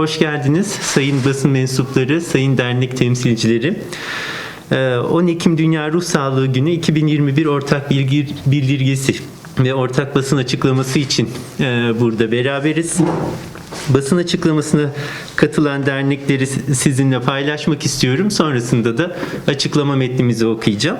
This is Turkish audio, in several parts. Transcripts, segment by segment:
Hoş geldiniz sayın basın mensupları, sayın dernek temsilcileri. Ee, 10 Ekim Dünya Ruh Sağlığı Günü 2021 ortak bilgi bildirgesi ve ortak basın açıklaması için e, burada beraberiz. Basın açıklamasına katılan dernekleri sizinle paylaşmak istiyorum. Sonrasında da açıklama metnimizi okuyacağım.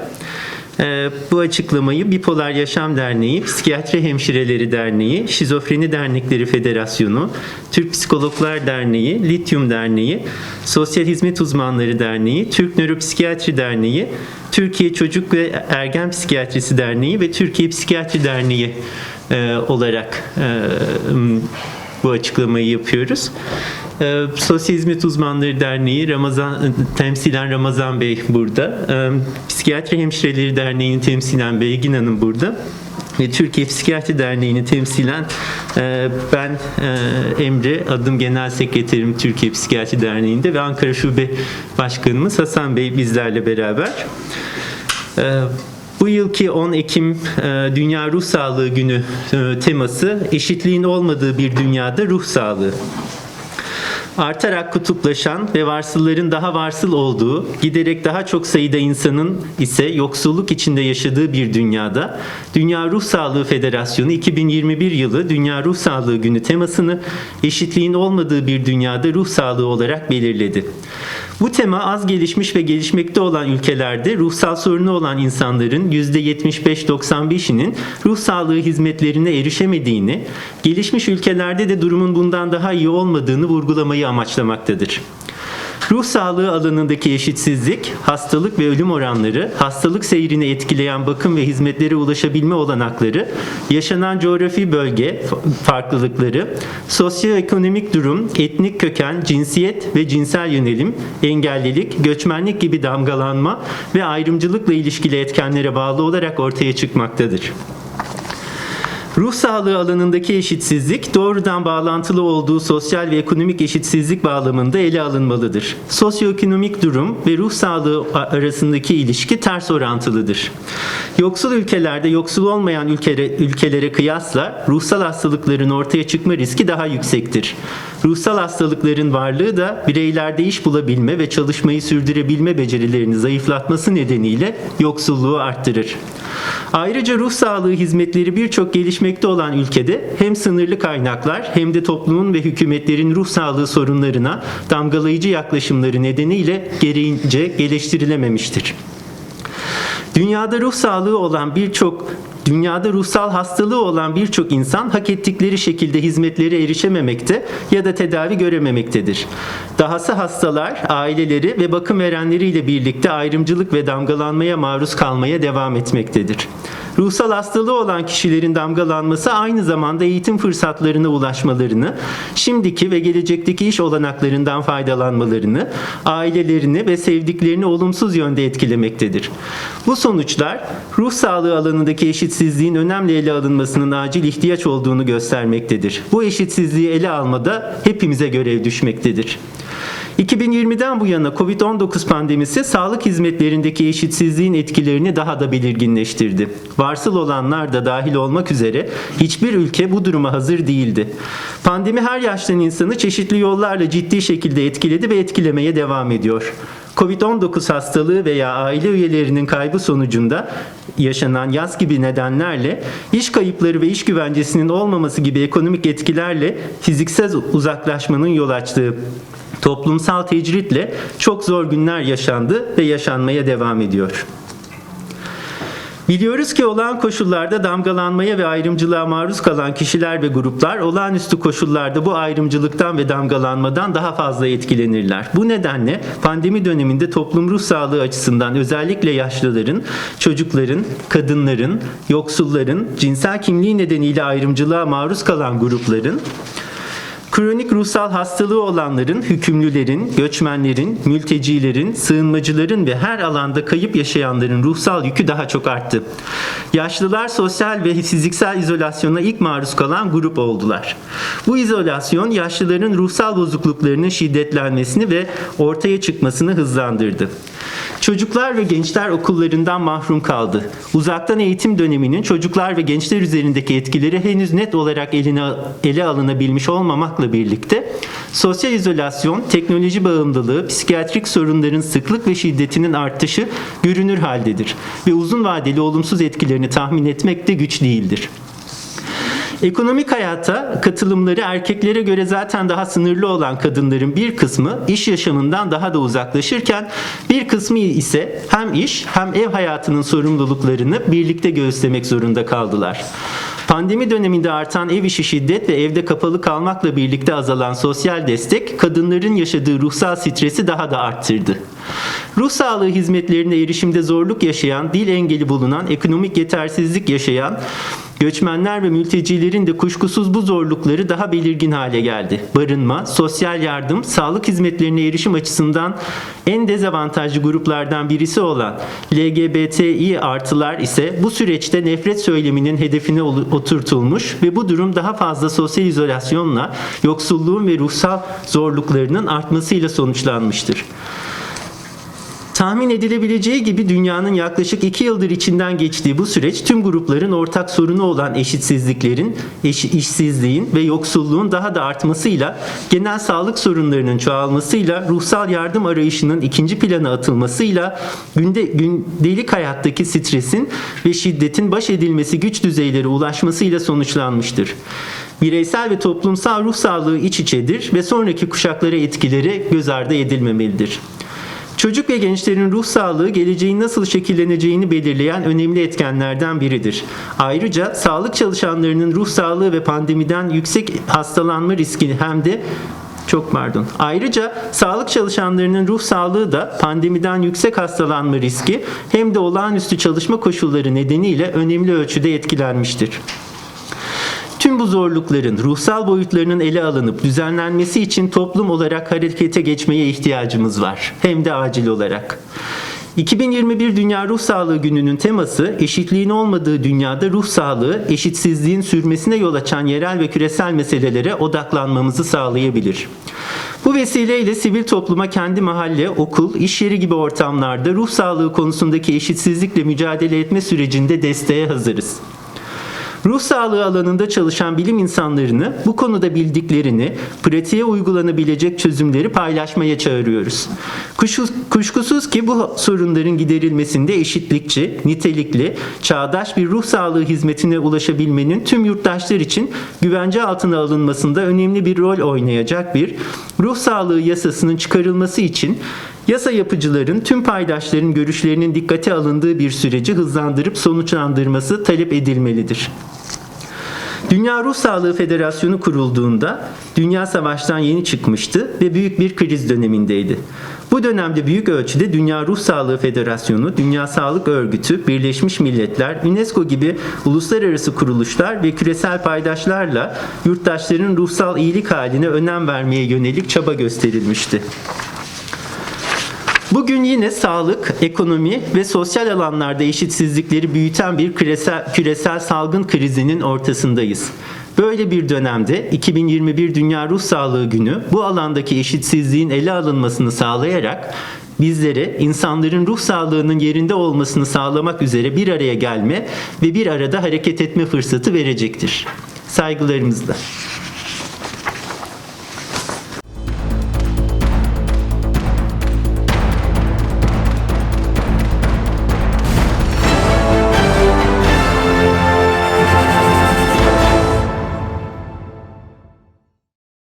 Ee, Bu açıklamayı Bipolar Yaşam Derneği, Psikiyatri Hemşireleri Derneği, Şizofreni Dernekleri Federasyonu, Türk Psikologlar Derneği, Lityum Derneği, Sosyal Hizmet Uzmanları Derneği, Türk Nöropsikiyatri Derneği, Türkiye Çocuk ve Ergen Psikiyatrisi Derneği ve Türkiye Psikiyatri Derneği e, olarak e, bu açıklamayı yapıyoruz. Ee, Sosyal Hizmet Uzmanları Derneği Ramazan temsilen Ramazan Bey burada. Ee, Psikiyatri Hemşireleri Derneği'nin temsilen Belgin Hanım burada. Ve Türkiye Psikiyatri Derneği'ni temsilen e, ben e, Emre, adım Genel Sekreterim Türkiye Psikiyatri Derneği'nde ve Ankara Şube Başkanımız Hasan Bey bizlerle beraber. Ee, Bu yılki 10 Ekim e, Dünya Ruh Sağlığı Günü e, teması eşitliğin olmadığı bir dünyada ruh sağlığı. Artarak kutuplaşan ve varsılların daha varsıl olduğu, giderek daha çok sayıda insanın ise yoksulluk içinde yaşadığı bir dünyada Dünya Ruh Sağlığı Federasyonu 2021 yılı Dünya Ruh Sağlığı Günü temasını eşitliğin olmadığı bir dünyada ruh sağlığı olarak belirledi. Bu tema az gelişmiş ve gelişmekte olan ülkelerde ruhsal sorunu olan insanların %75-95'inin ruh sağlığı hizmetlerine erişemediğini, gelişmiş ülkelerde de durumun bundan daha iyi olmadığını vurgulamayı amaçlamaktadır. Ruh sağlığı alanındaki eşitsizlik, hastalık ve ölüm oranları, hastalık seyrini etkileyen bakım ve hizmetlere ulaşabilme olanakları, yaşanan coğrafi bölge farklılıkları, sosyoekonomik durum, etnik köken, cinsiyet ve cinsel yönelim, engellilik, göçmenlik gibi damgalanma ve ayrımcılıkla ilişkili etkenlere bağlı olarak ortaya çıkmaktadır. Ruh sağlığı alanındaki eşitsizlik doğrudan bağlantılı olduğu sosyal ve ekonomik eşitsizlik bağlamında ele alınmalıdır. Sosyoekonomik durum ve ruh sağlığı arasındaki ilişki ters orantılıdır. Yoksul ülkelerde yoksul olmayan ülkere, ülkelere kıyasla ruhsal hastalıkların ortaya çıkma riski daha yüksektir. Ruhsal hastalıkların varlığı da bireylerde iş bulabilme ve çalışmayı sürdürebilme becerilerini zayıflatması nedeniyle yoksulluğu arttırır. Ayrıca ruh sağlığı hizmetleri birçok gelişmekte olan ülkede hem sınırlı kaynaklar hem de toplumun ve hükümetlerin ruh sağlığı sorunlarına damgalayıcı yaklaşımları nedeniyle gereğince geliştirilememiştir. Dünyada ruh sağlığı olan birçok Dünyada ruhsal hastalığı olan birçok insan hak ettikleri şekilde hizmetlere erişememekte ya da tedavi görememektedir. Dahası hastalar, aileleri ve bakım verenleriyle birlikte ayrımcılık ve damgalanmaya maruz kalmaya devam etmektedir. Ruhsal hastalığı olan kişilerin damgalanması aynı zamanda eğitim fırsatlarına ulaşmalarını, şimdiki ve gelecekteki iş olanaklarından faydalanmalarını, ailelerini ve sevdiklerini olumsuz yönde etkilemektedir. Bu sonuçlar ruh sağlığı alanındaki eşitsizliğin önemli ele alınmasının acil ihtiyaç olduğunu göstermektedir. Bu eşitsizliği ele almada hepimize görev düşmektedir. 2020'den bu yana Covid-19 pandemisi sağlık hizmetlerindeki eşitsizliğin etkilerini daha da belirginleştirdi. Varsıl olanlar da dahil olmak üzere hiçbir ülke bu duruma hazır değildi. Pandemi her yaştan insanı çeşitli yollarla ciddi şekilde etkiledi ve etkilemeye devam ediyor. Covid-19 hastalığı veya aile üyelerinin kaybı sonucunda yaşanan yaz gibi nedenlerle iş kayıpları ve iş güvencesinin olmaması gibi ekonomik etkilerle fiziksel uzaklaşmanın yol açtığı toplumsal tecritle çok zor günler yaşandı ve yaşanmaya devam ediyor. Biliyoruz ki olağan koşullarda damgalanmaya ve ayrımcılığa maruz kalan kişiler ve gruplar olağanüstü koşullarda bu ayrımcılıktan ve damgalanmadan daha fazla etkilenirler. Bu nedenle pandemi döneminde toplum ruh sağlığı açısından özellikle yaşlıların, çocukların, kadınların, yoksulların, cinsel kimliği nedeniyle ayrımcılığa maruz kalan grupların Kronik ruhsal hastalığı olanların, hükümlülerin, göçmenlerin, mültecilerin, sığınmacıların ve her alanda kayıp yaşayanların ruhsal yükü daha çok arttı. Yaşlılar sosyal ve fiziksel izolasyona ilk maruz kalan grup oldular. Bu izolasyon yaşlıların ruhsal bozukluklarının şiddetlenmesini ve ortaya çıkmasını hızlandırdı. Çocuklar ve gençler okullarından mahrum kaldı. Uzaktan eğitim döneminin çocuklar ve gençler üzerindeki etkileri henüz net olarak eline, ele alınabilmiş olmamakla birlikte sosyal izolasyon, teknoloji bağımlılığı, psikiyatrik sorunların sıklık ve şiddetinin artışı görünür haldedir ve uzun vadeli olumsuz etkilerini tahmin etmek de güç değildir. Ekonomik hayata katılımları erkeklere göre zaten daha sınırlı olan kadınların bir kısmı iş yaşamından daha da uzaklaşırken bir kısmı ise hem iş hem ev hayatının sorumluluklarını birlikte göğüslemek zorunda kaldılar. Pandemi döneminde artan ev işi şiddet ve evde kapalı kalmakla birlikte azalan sosyal destek kadınların yaşadığı ruhsal stresi daha da arttırdı. Ruh sağlığı hizmetlerine erişimde zorluk yaşayan, dil engeli bulunan, ekonomik yetersizlik yaşayan, Göçmenler ve mültecilerin de kuşkusuz bu zorlukları daha belirgin hale geldi. Barınma, sosyal yardım, sağlık hizmetlerine erişim açısından en dezavantajlı gruplardan birisi olan LGBTİ artılar ise bu süreçte nefret söyleminin hedefine oturtulmuş ve bu durum daha fazla sosyal izolasyonla, yoksulluğun ve ruhsal zorluklarının artmasıyla sonuçlanmıştır. Tahmin edilebileceği gibi dünyanın yaklaşık iki yıldır içinden geçtiği bu süreç tüm grupların ortak sorunu olan eşitsizliklerin, eş, işsizliğin ve yoksulluğun daha da artmasıyla, genel sağlık sorunlarının çoğalmasıyla, ruhsal yardım arayışının ikinci plana atılmasıyla, günde, gündelik hayattaki stresin ve şiddetin baş edilmesi güç düzeyleri ulaşmasıyla sonuçlanmıştır. Bireysel ve toplumsal ruh sağlığı iç içedir ve sonraki kuşaklara etkileri göz ardı edilmemelidir. Çocuk ve gençlerin ruh sağlığı geleceğin nasıl şekilleneceğini belirleyen önemli etkenlerden biridir. Ayrıca sağlık çalışanlarının ruh sağlığı ve pandemiden yüksek hastalanma riskini hem de çok pardon. Ayrıca sağlık çalışanlarının ruh sağlığı da pandemiden yüksek hastalanma riski hem de olağanüstü çalışma koşulları nedeniyle önemli ölçüde etkilenmiştir. Tüm bu zorlukların ruhsal boyutlarının ele alınıp düzenlenmesi için toplum olarak harekete geçmeye ihtiyacımız var. Hem de acil olarak. 2021 Dünya Ruh Sağlığı Günü'nün teması eşitliğin olmadığı dünyada ruh sağlığı, eşitsizliğin sürmesine yol açan yerel ve küresel meselelere odaklanmamızı sağlayabilir. Bu vesileyle sivil topluma kendi mahalle, okul, iş yeri gibi ortamlarda ruh sağlığı konusundaki eşitsizlikle mücadele etme sürecinde desteğe hazırız. Ruh sağlığı alanında çalışan bilim insanlarını bu konuda bildiklerini, pratiğe uygulanabilecek çözümleri paylaşmaya çağırıyoruz. Kuşkusuz ki bu sorunların giderilmesinde eşitlikçi, nitelikli, çağdaş bir ruh sağlığı hizmetine ulaşabilmenin tüm yurttaşlar için güvence altına alınmasında önemli bir rol oynayacak bir ruh sağlığı yasasının çıkarılması için Yasa yapıcıların tüm paydaşların görüşlerinin dikkate alındığı bir süreci hızlandırıp sonuçlandırması talep edilmelidir. Dünya Ruh Sağlığı Federasyonu kurulduğunda dünya savaştan yeni çıkmıştı ve büyük bir kriz dönemindeydi. Bu dönemde büyük ölçüde Dünya Ruh Sağlığı Federasyonu, Dünya Sağlık Örgütü, Birleşmiş Milletler, UNESCO gibi uluslararası kuruluşlar ve küresel paydaşlarla yurttaşların ruhsal iyilik haline önem vermeye yönelik çaba gösterilmişti. Bugün yine sağlık, ekonomi ve sosyal alanlarda eşitsizlikleri büyüten bir küresel, küresel salgın krizinin ortasındayız. Böyle bir dönemde 2021 Dünya Ruh Sağlığı Günü bu alandaki eşitsizliğin ele alınmasını sağlayarak bizlere insanların ruh sağlığının yerinde olmasını sağlamak üzere bir araya gelme ve bir arada hareket etme fırsatı verecektir. Saygılarımızla.